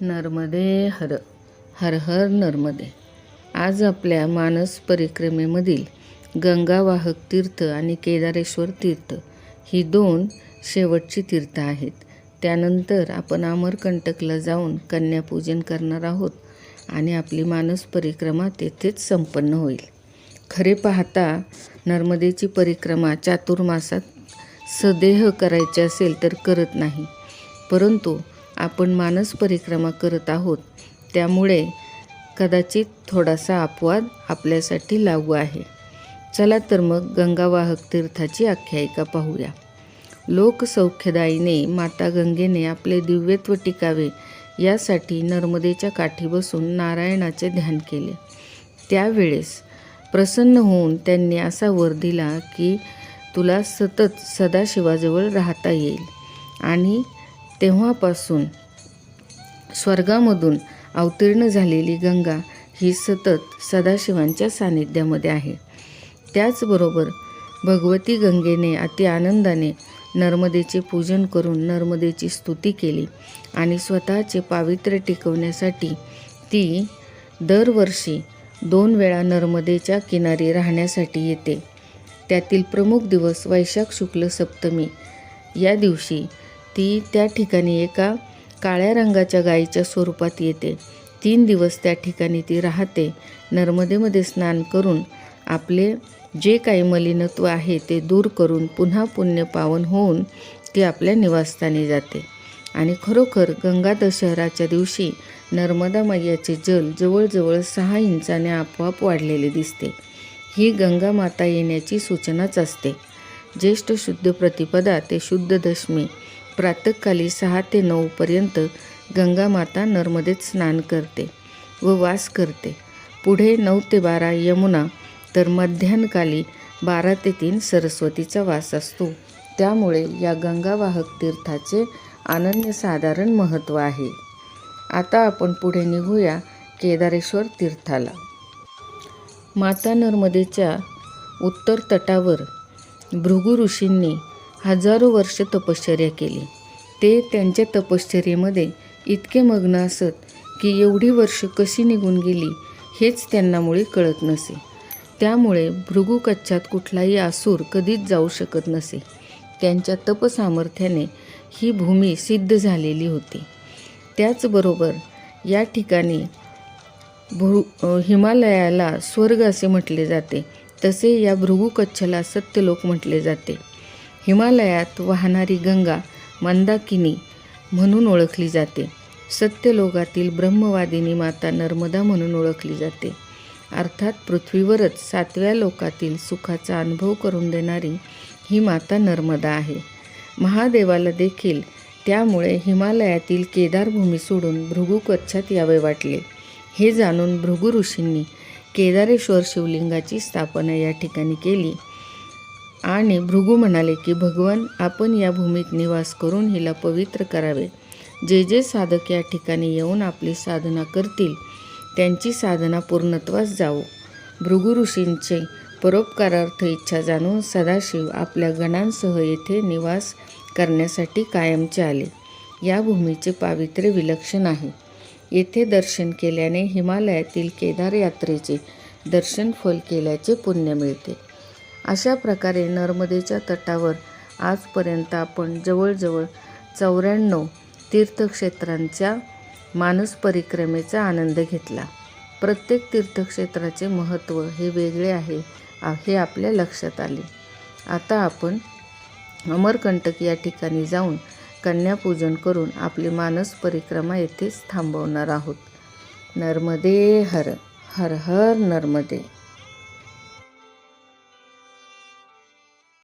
नर्मदे हर हर हर नर्मदे. आज आपल्या मानस परिक्रमेमधील गंगावाहक तीर्थ आणि केदारेश्वर तीर्थ ही दोन शेवटची तीर्थ आहेत. त्यानंतर आपण अमरकंटकला जाऊन कन्यापूजन करणार आहोत आणि आपली मानस परिक्रमा तेथेच संपन्न होईल. खरे पाहता नर्मदेची परिक्रमा चातुर्मासात सदेह करायची असेल तर करत नाही. परंतु आपण मानस परिक्रमा करत आहोत. त्यामुळे कदाचित थोडासा अपवाद आपल्यासाठी लागू आहे. चला तर मग गंगावाहक तीर्थाची आख्यायिका पाहूया. लोकसौख्यदायीने माता गंगेने आपले दिव्यत्व टिकावे यासाठी नर्मदेच्या काठी बसून नारायणाचे ध्यान केले. त्यावेळेस प्रसन्न होऊन त्यांनी असा वर दिला की तुला सतत सदाशिवाजवळ राहता येईल आणि तेव्हापासून स्वर्गामधून अवतीर्ण झालेली गंगा ही सतत सदाशिवांच्या सानिध्यामध्ये आहे. त्याचबरोबर भगवती गंगेने अति आनंदाने नर्मदेचे पूजन करून नर्मदेची स्तुती केली आणि स्वतःचे पावित्र्य टिकवण्यासाठी ती दरवर्षी दोन वेळा नर्मदेच्या किनारी राहण्यासाठी येते. त्यातील प्रमुख दिवस वैशाख शुक्ल सप्तमी या दिवशी ती त्या ठिकाणी एका काळ्या रंगाच्या गायीच्या स्वरूपात येते. तीन दिवस त्या ठिकाणी ती राहते. नर्मदेमध्ये स्नान करून आपले जे काही मलिनत्व आहे ते दूर करून पुन्हा पुण्य पावन होऊन ती आपल्या निवासस्थानी जाते. आणि खरोखर गंगा दशहराच्या दिवशी नर्मदा मैयाचे जल जवळजवळ सहा इंचाने आपोआप वाढलेले दिसते. ही गंगा माता येण्याची सूचनाच असते. ज्येष्ठ शुद्ध प्रतिपदा ते शुद्ध दशमी प्रातःकाली सहा ते नऊपर्यंत गंगामाता नर्मदेत स्नान करते व वास करते. पुढे नऊ ते बारा यमुना तर मध्यान्हकाली बारा ते तीन सरस्वतीचा वास असतो. त्यामुळे या गंगावाहक तीर्थाचे अनन्यसाधारण महत्त्व आहे. आता आपण पुढे निघूया केदारेश्वर तीर्थाला. माता नर्मदेच्या उत्तर तटावर भृगु ऋषींनी हजारो वर्ष तपश्चर्या केली. ते त्यांच्या तपश्चर्येमध्ये इतके मग्न असत की एवढी वर्ष कशी निघून गेली हेच त्यांना मुळे कळत नसे. त्यामुळे भृगू कच्छात कुठलाही आसूर कधीच जाऊ शकत नसे. त्यांच्या तपसामर्थ्याने ही भूमी सिद्ध झालेली होती. त्याचबरोबर या ठिकाणी भृ हिमालयाला स्वर्ग असे म्हटले जाते. तसे या भृगुकच्छला सत्यलोक म्हटले जाते. हिमालयात वाहणारी गंगा मंदाकिनी म्हणून ओळखली जाते. सत्यलोकातील ब्रह्मवादिनी माता नर्मदा म्हणून ओळखली जाते. अर्थात पृथ्वीवरच सातव्या लोकातील सुखाचा अनुभव करून देणारी ही माता नर्मदा आहे. महादेवाला देखील त्यामुळे हिमालयातील केदारभूमी सोडून भृगु कच्छात यावे वाटले. हे जाणून भृगु ऋषींनी केदारेश्वर शिवलिंगाची स्थापना या ठिकाणी केली. आणि भृगू म्हणाले की भगवान आपण या भूमीत निवास करून हिला पवित्र करावे. जे जे साधक या ठिकाणी येऊन आपली साधना करतील त्यांची साधना पूर्णत्वास जावो. भृगु ऋषींचे परोपकारार्थ इच्छा जाणून सदाशिव आपल्या गणांसह येथे निवास करण्यासाठी कायमचे आले. या भूमीचे पावित्र्य विलक्षण आहे येथे दर्शन केल्याने हिमालयातील केदार यात्रेचे दर्शन फल केल्याचे पुण्य मिळते. अशा प्रकारे नर्मदेच्या तटावर आजपर्यंत आपण जवळजवळ चौऱ्याण्णव तीर्थक्षेत्रांच्या मानस परिक्रमेचा आनंद घेतला. प्रत्येक तीर्थक्षेत्राचे महत्त्व हे वेगळे आहे हे आपल्या लक्षात आले. आता आपण अमरकंटक या ठिकाणी जाऊन कन्यापूजन करून आपली मानस परिक्रमा येथेच थांबवणार आहोत. नर्मदे हर हर हर नर्मदे.